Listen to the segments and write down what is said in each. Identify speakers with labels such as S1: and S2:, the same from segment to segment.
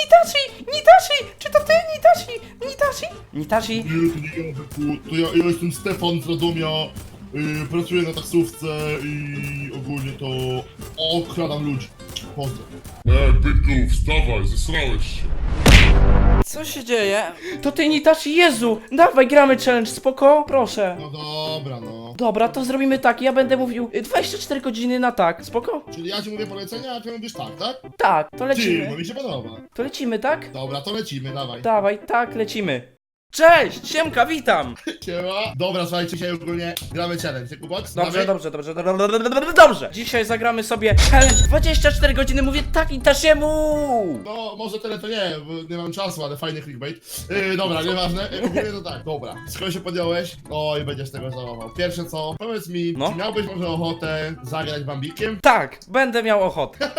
S1: Nitashi! Nitashi! Czy to ty, Nitashi? Nitashi? Nitashi?
S2: Nie, to nie ja, byku. To ja, ja jestem Stefan z Radomia. Yy, pracuję na taksówce i ogólnie to okradam ludzi. Pozdro.
S3: E, byku, wstawaj, zesrałeś się.
S1: Co się dzieje? To ty, Nitashi, Jezu! Dawaj, gramy challenge, spoko? Proszę.
S2: No dobra, no.
S1: Dobra, to zrobimy tak, ja będę mówił y, 24 godziny na tak, spoko?
S2: Czyli ja ci mówię polecenia, a ty mówisz tak, tak?
S1: Tak, to
S2: Ty, bo
S1: lecimy.
S2: mi się podoba.
S1: To lecimy, tak?
S2: Dobra, to lecimy, dawaj.
S1: Dawaj, tak, lecimy. Cześć, siemka, witam!
S2: Siema. Dobra, słuchajcie, dzisiaj ogólnie gramy challenge. Kubox?
S1: Dobrze, dobrze, dobrze, dobrze, dobrze, dobrze. Dzisiaj zagramy sobie challenge 24 godziny, mówię tak Nitashiemu!
S2: No, może tyle to nie, bo nie mam czasu, ale fajny clickbait. Yy, dobra, nieważne. Yy, ogólnie to tak, dobra. Skoro się podjąłeś, oj, będziesz tego żałował. Pierwsze co, powiedz mi,
S1: No.
S2: czy miałbyś może ochotę zagrać Bambikiem?
S1: Tak, będę miał ochotę.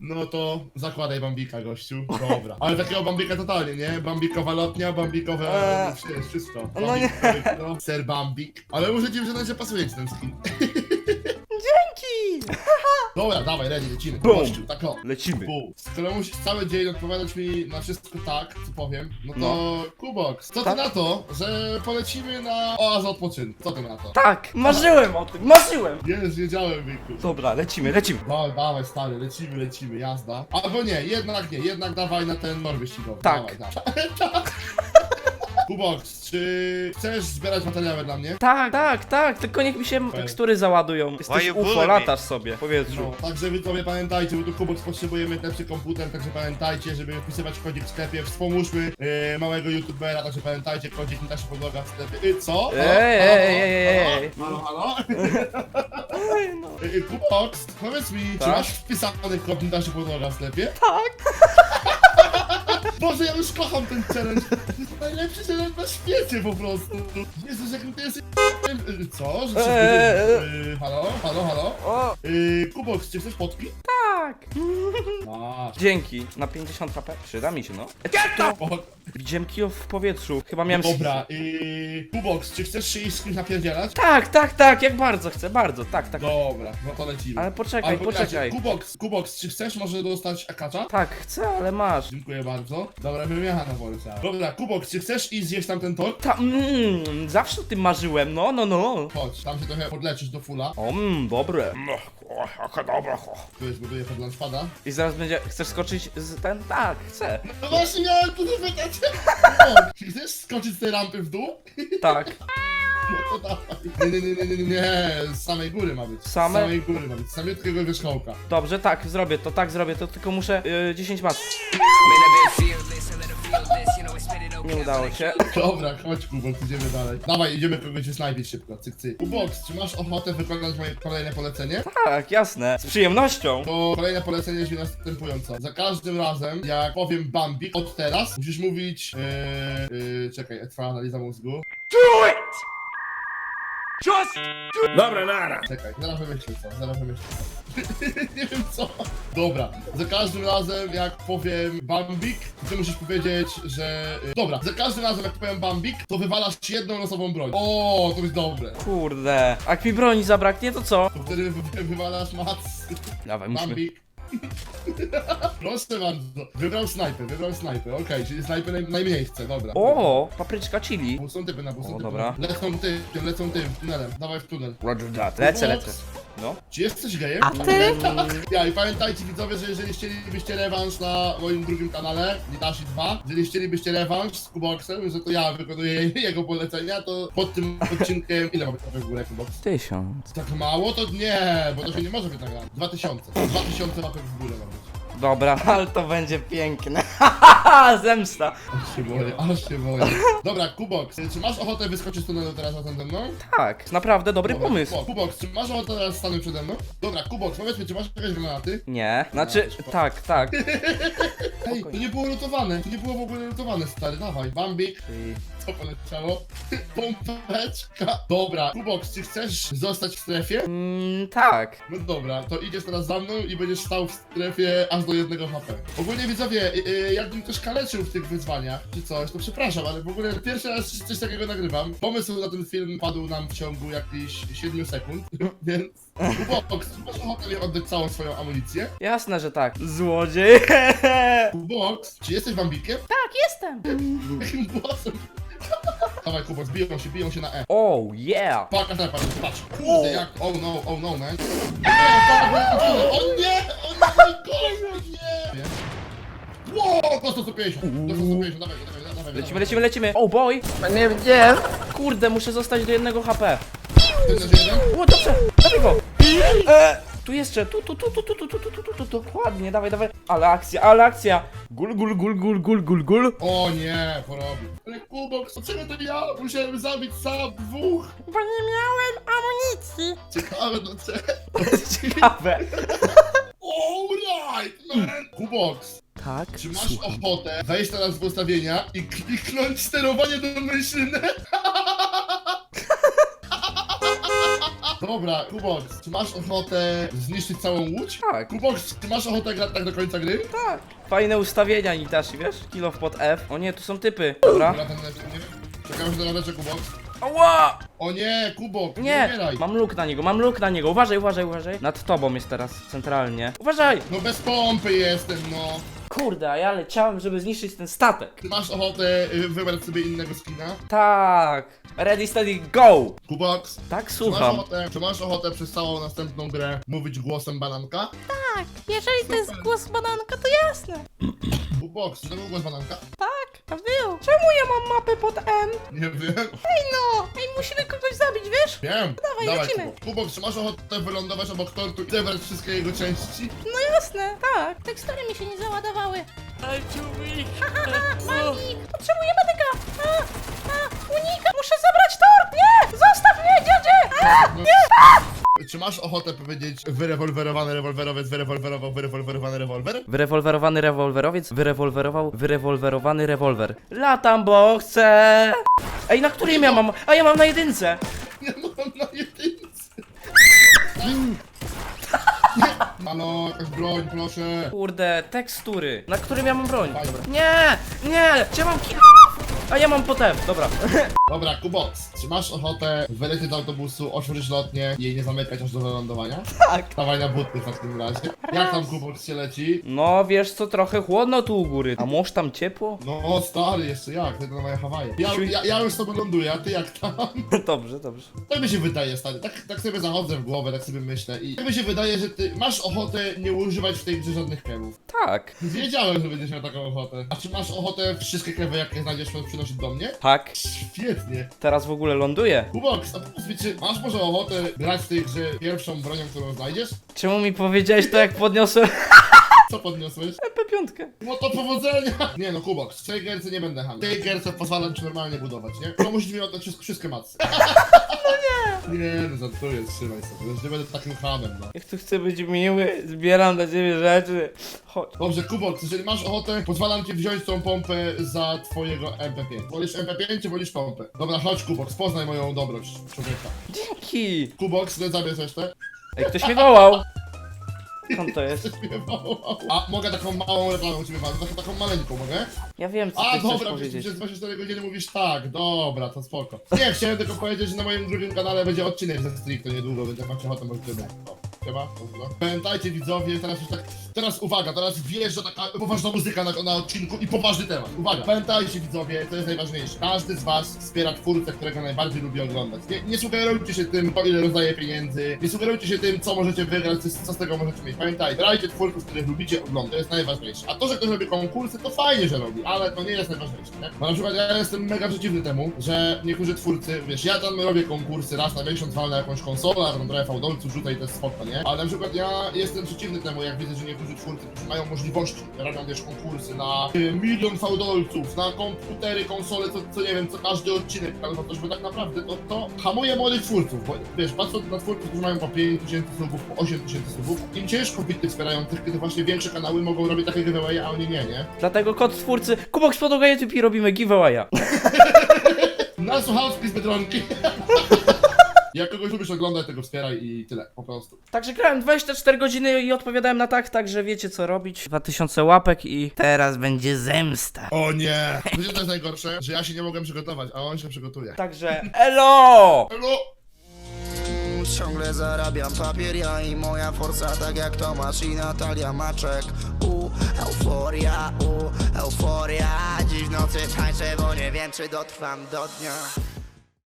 S2: No to zakładaj Bambika, gościu. Dobra. Ale takiego Bambika totalnie, nie? Bambikowa lotnia, bambikowe...
S1: Eee,
S2: Eee, wszystko.
S1: no nie.
S2: Bambikowe kino, Ser Bambik. Ale muszę ci przyznać, że pasuje ci ten skin.
S1: Dzięki!
S2: Dobra, dawaj, ready, lecimy.
S1: Bum.
S2: Gościu, tak o.
S1: Lecimy.
S2: Skoro musisz cały dzień odpowiadać mi na wszystko tak, co powiem, no to
S1: No.
S2: Kubox, co ty
S1: Tak?
S2: na to, że polecimy na oazę odpoczynku? Co ty na to?
S1: Tak, marzyłem o tym, marzyłem!
S2: Jest, wiedziałem, Wiku.
S1: Dobra, lecimy, lecimy.
S2: Dawaj, dawaj, stary, lecimy, lecimy, jazda. Albo nie, jednak nie, jednak dawaj na ten tor wyścigowy.
S1: Tak.
S2: Dawaj, dawaj. Kubox, czy chcesz zbierać materiały dla mnie?
S1: Tak, tak, tak, tylko niech mi się tekstury załadują. Jesteś
S4: you
S1: UFO,
S4: bully me?
S1: latasz sobie w powietrzu.
S2: No, także wy sobie pamiętajcie, bo tu Kubox potrzebujemy lepszy komputer, także pamiętajcie, żeby wpisywać kodzik w sklepie, wspomóżmy yy, małego youtubera, także pamiętajcie, kodzik nie da się podloga w sklepie. Yy, co?
S1: Ej, ej, ej, ej, ej.
S2: Halo, halo?
S1: Ej, no.
S2: Yy, Kubox, powiedz mi, czy
S1: Tak?
S2: masz wpisany kod nie da się podloga w sklepie?
S1: Tak.
S2: Boże, ja już kocham ten challenge. To jest najlepszy challenge na świecie po prostu. Jezus, jakim ty jesteś... Co? Że
S1: Eee.
S2: yy, Halo, halo, halo?
S1: O,
S2: Yy, Kubox, czy chcesz potki?
S1: Tak.
S2: Masz.
S1: Dzięki, na 50 HP. Przyda mi się, no.
S2: O,
S1: Widziałem w powietrzu, chyba miałem...
S2: Dobra, yy, Kubox, czy chcesz się iść z kimś napierdzielać?
S1: Tak, tak, tak, jak bardzo chcę, bardzo, tak, tak.
S2: Dobra, no to lecimy.
S1: Ale poczekaj,
S2: Albo
S1: poczekaj.
S2: inaczej, Kubox, Kubox, czy chcesz może dostać akacza?
S1: Tak, chcę, ale masz.
S2: Dziękuję bardzo. Dobra, wymiana na poleciała. Dobra, Kubox, czy chcesz iść zjeść tam ten tor?
S1: Ta, mm, zawsze o tym marzyłem, no, no, no.
S2: Chodź, tam się trochę podleczysz do fulla.
S1: O, mm, dobre.
S4: No, o, jaka dobra, o.
S2: Tu jest, buduję pod lunchpada.
S1: I zaraz będzie, chcesz skoczyć z ten? Tak, chcę.
S2: No właśnie miałem tu zapytać. O, Czy chcesz skoczyć z tej rampy w dół?
S1: Tak.
S2: No to dawaj. Nie, nie, nie, nie, nie, nie. Z samej góry ma być. Z
S1: Same?
S2: samej góry ma być. Z samiutkiego wierzchołka.
S1: Dobrze, tak, zrobię to, tak zrobię to, tylko muszę y, 10 mat. Nie udało się.
S2: Dobra, chodź Kubox, idziemy dalej. Dawaj, idziemy kogoś wysnajpić szybko, cyk cyk. Kubox, czy masz ochotę wykonać moje kolejne polecenie?
S1: Tak, jasne. Z przyjemnością.
S2: To kolejne polecenie brzmi następująco. Za każdym razem, jak powiem Bambik od teraz, musisz mówić... Yy, yy, czekaj, trwa analiza mózgu.
S4: Dobra, nara.
S2: Czekaj, zaraz wymyślę co, zaraz wymyślę co. Nie wiem co. Dobra, za każdym razem jak powiem Bambik, ty musisz powiedzieć, że... y, Dobra, za każdym razem jak powiem Bambik, to wywalasz jedną losową broń. O, to jest dobre.
S1: Kurde. A jak mi broni zabraknie, to co?
S2: To wtedy wy- wywalasz mac.
S1: Dawaj, musimy.
S2: Bambik. Proszę bardzo. Wybrał snajpę, wybrał snajpę. Okej, czyli snajpę naj, najmniej chce, dobra.
S1: O, papryczka chili.
S2: Bo Są typy na bus, są
S1: O,
S2: typy.
S1: dobra.
S2: Lecą tym, lecą tym, tunelem. Dawaj w tunel.
S1: Roger that. Lecę, lecę. No.
S2: Czy jesteś gejem? A ty? Ja i pamiętajcie widzowie, że jeżeli chcielibyście rewanż na moim drugim kanale, Nitashi 2, jeżeli chcielibyście rewanż z Kuboxem, że to ja wykonuję jego polecenia, to pod tym odcinkiem... Ile mamy w górę, Kubox?
S1: Tysiąc.
S2: Tak mało? To nie, bo to się nie może być rano. 2000. 2000 łapek w górę ma być.
S1: Dobra, ale to będzie piękne. Zemsta.
S2: Aż się boję, aż się boję. Dobra, Kubox, czy masz ochotę wyskoczyć z tunelu teraz razem ze mną?
S1: Tak, naprawdę dobry
S2: Dobra,
S1: pomysł.
S2: Kubo- Kubox, czy masz ochotę teraz stanąć przede mną? Dobra, Kubox, powiedz mi, czy masz jakieś granaty?
S1: Nie, znaczy, tak, tak.
S2: Hej, to nie było lutowane, to nie było w ogóle lutowane, stary, dawaj. Bambik, To poleciało. Pompeczka. Dobra, Kubox, czy chcesz zostać w strefie?
S1: Mm, tak.
S2: No dobra, to idziesz teraz za mną i będziesz stał w strefie aż do jednego HP. Ogólnie widzowie, y, y, jakbym też kaleczył w tych wyzwaniach, czy coś, to przepraszam, ale w ogóle pierwszy raz coś takiego nagrywam. Pomysł na ten film padł nam w ciągu jakichś 7 sekund, więc... Kubox, czy masz ochotę mi oddać całą swoją amunicję?
S1: Jasne, że tak. Złodziej.
S2: Kubox, czy jesteś wambikiem?
S1: tak, jestem.
S2: Jakim głosem? Dawaj Kubox, biją się, biją się na E.
S1: Oh, yeah.
S2: Patrz, patrz, patrz, patrz. Kurde, jak... Oh no, oh no, man. O nie, o nie, gość, nie. Wow, do 150, do 150, dawaj, dawaj, dawaj.
S1: Lecimy, lecimy, lecimy. Oh boy.
S5: Nie, nie.
S1: Kurde, muszę zostać do jednego HP.
S2: Ten też jeden?
S1: O, dobrze, dawaj go. E, tu jeszcze, tu, tu, tu, tu, tu, tu, tu, tu, tu, tu, tu, dokładnie, dawaj, dawaj. Ale akcja, ale akcja. Gul, gul, gul, gul, gul, gul, gul.
S2: O nie, porobił. Ale Kubox, dlaczego to ja musiałem zabić sam dwóch?
S5: Bo nie miałem amunicji.
S2: Ciekawe, no co?
S1: Ciekawe.
S2: Alright, man. Kubox,
S1: Tak,
S2: czy masz ochotę wejść teraz w ustawienia i kliknąć sterowanie domyślne? Dobra, Kubox, czy masz ochotę zniszczyć całą łódź?
S1: Tak.
S2: Kubox, czy masz ochotę grać tak do końca gry?
S1: Tak. Fajne ustawienia, Nitashi, wiesz? Kill off pod F. O nie, tu są typy. Dobra.
S2: Dobra, ten lecz, nie? Czekam się na leczę, Kubox.
S1: Ała!
S2: O nie, Kubok, nie,
S1: Nie!
S2: umieraj.
S1: Mam luk na niego, mam luk na niego. Uważaj, uważaj, uważaj. Nad tobą jest teraz centralnie. Uważaj!
S2: No bez pompy jestem, no.
S1: Kurde, a ja leciałem, żeby zniszczyć ten statek.
S2: Ty masz ochotę y, wybrać sobie innego skina?
S1: Tak. Ready, steady, go!
S2: Kubox,
S1: Tak,
S2: czy masz,
S1: słucham.
S2: ochotę, czy masz ochotę przez całą następną grę mówić głosem bananka?
S5: Tak, jeżeli to jest głos bananka, to jasne.
S2: Kubox, czy to był głos bananka?
S5: Tak, a był.
S1: Czemu ja mam mapę pod M?
S2: Nie wiem.
S5: Ej no, ej, musimy kogoś zabić, wiesz?
S2: Wiem.
S5: Dawaj, lecimy.
S2: Kubox. Kubox, czy masz ochotę wylądować obok tortu i zebrać wszystkie jego części?
S5: No jasne, tak. Tekstury mi się nie załadowały. Haha, magik, potrzebujemy tego. A, a, unika, muszę zabrać tort, nie! Zostaw mnie, dziedzie! A,
S2: No. Czy masz ochotę powiedzieć wyrewolwerowany rewolwerowiec, wyrewolwerował, wyrewolwerowany rewolwer?
S1: Wyrewolwerowany rewolwerowiec wyrewolwerował wyrewolwerowany rewolwer. Latam, bo chcę. Ej, na którym ja mam? A ja mam na jedynce.
S2: Nie mam na jedynce. Halo, jakaś broń, proszę.
S1: Kurde, tekstury. Na którym ja mam broń?
S2: Fajne.
S1: Nie, nie, gdzie mam kill? A ja mam potem, dobra.
S2: Dobra, Kubox, czy masz ochotę wylecieć z autobusu, otworzyć lotnię i jej nie zamykać aż do lądowania?
S1: Tak.
S2: Dawaj na buty w takim razie. Jak tam Kubox się leci?
S1: No, wiesz co, trochę chłodno tu u góry. A może tam ciepło?
S2: No stary, jeszcze jak, ty to na moje Hawaje. Ja, ja, ja już sobie ląduję, a ty jak tam?
S1: Dobrze, dobrze.
S2: Tak mi się wydaje, stary, tak, tak sobie zachodzę w głowę, tak sobie myślę i tak mi się wydaje, że ty masz ochotę nie używać w tej grze żadnych kewów.
S1: Tak.
S2: Wiedziałem, że będziesz miał taką ochotę. A czy masz ochotę wszystkie kewy, jakie znajdziesz, przynosić do mnie?
S1: Tak.
S2: Świetnie.
S1: Teraz w ogóle ląduję.
S2: Kubox, a powiedz mi, czy masz może ochotę grać w tej grze pierwszą bronią, którą znajdziesz?
S1: Czemu mi powiedziałeś to, jak podniosłem
S2: Co podniosłeś?
S1: MP5?
S2: No to powodzenia! Nie no, Kubox, w tej gierce nie będę. W tej gierce pozwalam ci normalnie budować, nie? To musisz mi oddać wszystko, wszystkie macy. No nie! Nie no, żartuję, trzymaj sobie. Już nie będę takim hamem, no.
S1: Jak tu chcę być miły, zbieram dla ciebie rzeczy. Chodź.
S2: Dobrze, Kubox, jeżeli masz ochotę, pozwalam ci wziąć tą pompę za twojego MP5. Wolisz MP5 czy wolisz pompę? Dobra, chodź Kubox, poznaj moją dobroć, człowieka.
S1: Dzięki.
S2: Kubox, zabierz resztę.
S1: Ej, ktoś mnie wołał. Skąd to jest?
S2: A mogę taką małą reklamę u ciebie taką, taką maleńką, mogę?
S1: Ja wiem, co
S2: A
S1: ty chcesz
S2: dobra,
S1: powiedzieć.
S2: przez 24 godziny mówisz tak, dobra, to spoko. Nie, chciałem tylko powiedzieć, że na moim drugim kanale będzie odcinek ze Stricto niedługo, jak macie ochotę, możecie być. O, Pozdro. Pamiętajcie widzowie, teraz już tak, teraz uwaga, teraz wjeżdża taka poważna muzyka na, na odcinku i poważny temat. Uwaga, pamiętajcie widzowie, to jest najważniejsze. Każdy z was wspiera twórcę, którego najbardziej lubi oglądać. Nie, nie sugerujcie się tym, po ile rozdaje pieniędzy, nie sugerujcie się tym, co możecie wygrać, co, z tego możecie mieć. Pamiętajcie, grajcie twórców, których lubicie oglądać, to jest najważniejsze. A to, że ktoś robi konkursy, to fajnie, że robi, ale to nie jest najważniejsze, nie? Bo na przykład ja jestem mega przeciwny temu, że niektórzy twórcy, wiesz, ja tam robię konkursy raz na miesiąc, walę na jakąś konsolę, a tam trochę fałdolców rzucę i to jest spoko, nie? Ale na przykład ja jestem przeciwny temu, jak widzę, że niektórzy twórcy, którzy mają możliwości, robią, wiesz, konkursy na y, milion fałdolców, na komputery, konsole, co, co nie wiem, co każdy odcinek, albo coś, bo tak naprawdę to, to hamuje młodych twórców, bo wiesz, patrząc na twórców, którzy mają po 5 tysięcy subów, po 8 tysięcy subów, im ciężko bić tych wspierających, kiedy właśnie większe kanały mogą robić takie giveaway, a oni nie, nie?
S1: Dlatego kod twórcy Kubok z podłoga YouTube i robimy giveawaya.
S2: Na słuchawki z Biedronki. Jak kogoś lubisz oglądać, tego wspieraj i tyle, po prostu.
S1: Także grałem 24 godziny i odpowiadałem na tak, także wiecie co robić. 2000 łapek i teraz będzie zemsta.
S2: O nie! Wiecie co jest najgorsze? Że ja się nie mogłem przygotować, a on się przygotuje.
S1: Także elo!
S2: Elo!
S6: Ciągle zarabiam papier, ja i moja forsa Tak jak Tomasz i Natalia Maczek U, euforia, u, euforia Dziś w nocy tańczę, bo nie wiem czy dotrwam do dnia